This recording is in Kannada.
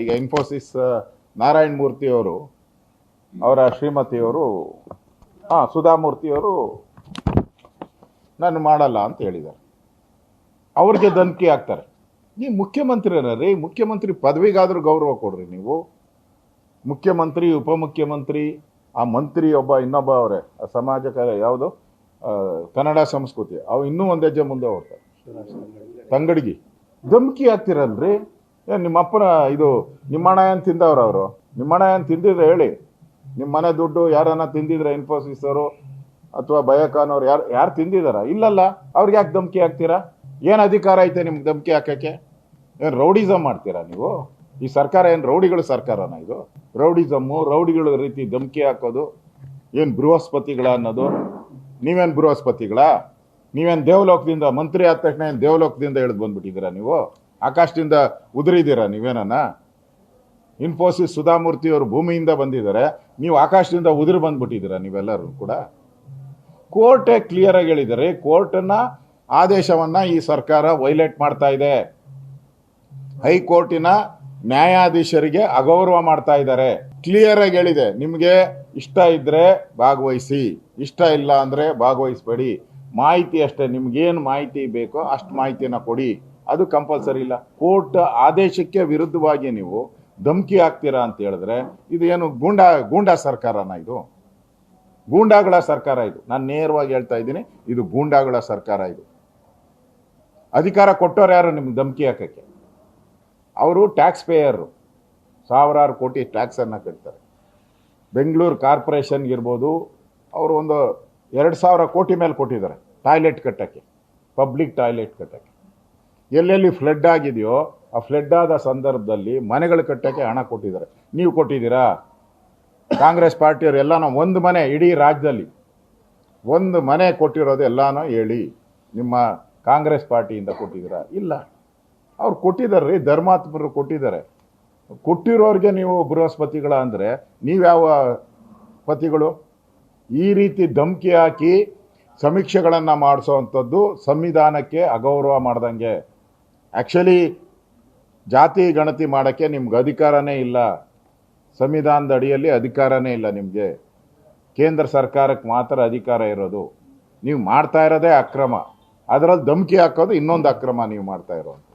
ಈಗ ಇನ್ಫೋಸಿಸ್ ನಾರಾಯಣ್ ಮೂರ್ತಿ ಅವರು ಶ್ರೀಮತಿಯವರು ಹಾ ಸುಧಾಮೂರ್ತಿಯವರು ನಾನು ಮಾಡಲ್ಲ ಅಂತ ಹೇಳಿದ್ದಾರೆ. ಅವ್ರಿಗೆ ಧಮಕಿ ಹಾಕ್ತಾರೆ. ನೀವು ಮುಖ್ಯಮಂತ್ರಿ ರೀ ಮುಖ್ಯಮಂತ್ರಿ ಪದವಿಗಾದ್ರೂ ಗೌರವ ಕೊಡ್ರಿ ನೀವು. ಮುಖ್ಯಮಂತ್ರಿ ಉಪಮುಖ್ಯಮಂತ್ರಿ ಆ ಮಂತ್ರಿ ಒಬ್ಬ ಇನ್ನೊಬ್ಬ ಅವರೇ ಸಮಾಜ ಕಾರ್ಯ ಯಾವುದು ಆ, ಕನ್ನಡ ಸಂಸ್ಕೃತಿ ಅವು ಇನ್ನೂ ಒಂದು ಹೆಜ್ಜೆ ಮುಂದೆ ಹೋಗ್ತಾರೆ ತಂಗಡಿಗಿ. ಧಮಕಿ ಹಾಕ್ತಿರಲ್ರಿ? ಏನ್ ನಿಮ್ಮ ಅಪ್ಪನ ಇದು ನಿಮ್ಮಣ್ಣ ಏನು ತಿಂದವ್ರ ಅವರು? ನಿಮ್ಮಣ್ಣ ಏನು ತಿಂದಿದ್ರೆ ಹೇಳಿ. ನಿಮ್ಮ ಮನೆ ದುಡ್ಡು ಯಾರನ್ನ ತಿಂದಿದ್ರೆ ಇನ್ಫೋಸಿಸ್ ಅವರು ಅಥವಾ ಬಯೋಕಾನ್ ಅವ್ರು ಯಾರು ಯಾರು ತಿಂದಿದಾರ? ಇಲ್ಲಲ್ಲ, ಅವ್ರಿಗೆ ಯಾಕೆ ಧಮಕಿ ಹಾಕ್ತೀರಾ? ಏನು ಅಧಿಕಾರ ಐತೆ ನಿಮ್ಗೆ ಧಮಕಿ ಹಾಕಕ್ಕೆ ಏನು ರೌಡಿಸಮ್ ಮಾಡ್ತೀರಾ ನೀವು? ಈ ಸರ್ಕಾರ ಏನು ರೌಡಿಗಳ ಸರ್ಕಾರನ ಇದು? ರೌಡಿಸಮ್ಮು, ರೌಡಿಗಳ ರೀತಿ ಧಮಕಿ ಹಾಕೋದು ಏನು ಬೃಹಸ್ಪತಿಗಳ ಅನ್ನೋದು? ನೀವೇನು ಬೃಹಸ್ಪತಿಗಳ? ನೀವೇನು ದೇವಲೋಕದಿಂದ ಮಂತ್ರಿ ಆದ ತಕ್ಷಣ ಏನು ದೇವಲೋಕದಿಂದ ಇಳಿದು ಬಂದ್ಬಿಟ್ಟಿದ್ದೀರಾ ನೀವು? ಆಕಾಶದಿಂದ ಉದುರಿದ್ದೀರಾ ನೀವೇನನ್ನ? ಇನ್ಫೋಸಿಸ್ ಸುಧಾಮೂರ್ತಿಯವರು ಭೂಮಿಯಿಂದ ಬಂದಿದ್ದಾರೆ. ನೀವು ಆಕಾಶದಿಂದ ಉದುರು ಬಂದ್ಬಿಟ್ಟಿದ್ದೀರಾ ನೀವೆಲ್ಲರೂ ಕೂಡ? ಕೋರ್ಟೇ ಕ್ಲಿಯರ್ ಆಗಿ ಹೇಳಿದ್ದಾರೆ. ಕೋರ್ಟನ್ನ ಆದೇಶವನ್ನ ಈ ಸರ್ಕಾರ ವೈಲೇಟ್ ಮಾಡ್ತಾ ಇದೆ. ಹೈಕೋರ್ಟಿನ ನ್ಯಾಯಾಧೀಶರಿಗೆ ಅಗೌರವ ಮಾಡ್ತಾ ಇದ್ದಾರೆ. ಕ್ಲಿಯರ್ ಆಗಿ ಹೇಳಿದೆ. ನಿಮಗೆ ಇಷ್ಟ ಇದ್ರೆ ಭಾಗವಹಿಸಿ. ಇಷ್ಟ ಇಲ್ಲ ಅಂದ್ರೆ ಭಾಗವಹಿಸ್ಬೇಡಿ. ಮಾಹಿತಿ ಅಷ್ಟೇ. ನಿಮ್ಗೇನು ಮಾಹಿತಿ ಬೇಕೋ ಅಷ್ಟು ಮಾಹಿತಿನ ಕೊಡಿ. ಅದು ಕಂಪಲ್ಸರಿ ಇಲ್ಲ. ಕೋರ್ಟ್ ಆದೇಶಕ್ಕೆ ವಿರುದ್ಧವಾಗಿ ನೀವು ಧಮಕಿ ಹಾಕ್ತೀರಾ ಅಂತ ಹೇಳಿದ್ರೆ ಇದು ಏನು ಗೂಂಡಾ ಗೂಂಡಾ ಸರ್ಕಾರನ ಇದು? ಗೂಂಡಾಗಳ ಸರ್ಕಾರ ಇದು. ನಾನು ನೇರವಾಗಿ ಹೇಳ್ತಾ ಇದ್ದೀನಿ, ಇದು ಗೂಂಡಾಗಳ ಸರ್ಕಾರ ಇದು. ಅಧಿಕಾರ ಕೊಟ್ಟವ್ರು ಯಾರು ನಿಮ್ಗೆ ಧಮ್ಕಿ ಹಾಕಕ್ಕೆ? ಅವರು ಟ್ಯಾಕ್ಸ್ ಪೇಯರು ಸಾವಿರಾರು ಕೋಟಿ ಟ್ಯಾಕ್ಸನ್ನು ಕಟ್ತಾರೆ. ಬೆಂಗಳೂರು ಕಾರ್ಪೊರೇಷನ್ಗೆ ಇರ್ಬೋದು, ಅವರು ಒಂದು ಎರಡು ಸಾವಿರ ಕೋಟಿ ಮೇಲೆ ಕೊಟ್ಟಿದ್ದಾರೆ ಟಾಯ್ಲೆಟ್ ಕಟ್ಟಕ್ಕೆ ಪಬ್ಲಿಕ್ ಟಾಯ್ಲೆಟ್ ಕಟ್ಟಕ್ಕೆ. ಎಲ್ಲೆಲ್ಲಿ ಫ್ಲಡ್ ಆಗಿದೆಯೋ, ಆ ಫ್ಲಡ್ ಆದ ಸಂದರ್ಭದಲ್ಲಿ ಮನೆಗಳು ಕಟ್ಟೋಕ್ಕೆ ಹಣ ಕೊಟ್ಟಿದ್ದಾರೆ. ನೀವು ಕೊಟ್ಟಿದ್ದೀರಾ? ಕಾಂಗ್ರೆಸ್ ಪಾರ್ಟಿಯವರು ಎಲ್ಲಾನು ಒಂದು ಮನೆ ಇಡೀ ರಾಜ್ಯದಲ್ಲಿ ಒಂದು ಮನೆ ಕೊಟ್ಟಿರೋದು ಎಲ್ಲಾನು ಹೇಳಿ, ನಿಮ್ಮ ಕಾಂಗ್ರೆಸ್ ಪಾರ್ಟಿಯಿಂದ ಕೊಟ್ಟಿದ್ದೀರಾ? ಇಲ್ಲ. ಅವ್ರು ಕೊಟ್ಟಿದ್ದಾರೆ ರೀ, ಧರ್ಮಾತ್ಮರು ಕೊಟ್ಟಿದ್ದಾರೆ. ಕೊಟ್ಟಿರೋರಿಗೆ ನೀವು ಬೃಹಸ್ಪತಿಗಳ ಅಂದರೆ ನೀವ್ಯಾವ ಪತಿಗಳು? ಈ ರೀತಿ ಧಮಕಿ ಹಾಕಿ ಸಮೀಕ್ಷೆಗಳನ್ನು ಮಾಡಿಸೋವಂಥದ್ದು ಸಂವಿಧಾನಕ್ಕೆ ಅಗೌರವ ಮಾಡ್ದಂಗೆ. ಆ್ಯಕ್ಚುಲಿ ಜಾತಿ ಗಣತಿ ಮಾಡೋಕ್ಕೆ ನಿಮ್ಗೆ ಅಧಿಕಾರನೇ ಇಲ್ಲ. ಸಂವಿಧಾನದ ಅಡಿಯಲ್ಲಿ ಅಧಿಕಾರನೇ ಇಲ್ಲ ನಿಮಗೆ. ಕೇಂದ್ರ ಸರ್ಕಾರಕ್ಕೆ ಮಾತ್ರ ಅಧಿಕಾರ ಇರೋದು. ನೀವು ಮಾಡ್ತಾ ಇರೋದೇ ಅಕ್ರಮ. ಅದರಲ್ಲಿ ಧಮಕಿ ಹಾಕೋದು ಇನ್ನೊಂದು ಅಕ್ರಮ ನೀವು ಮಾಡ್ತಾ ಇರೋದು.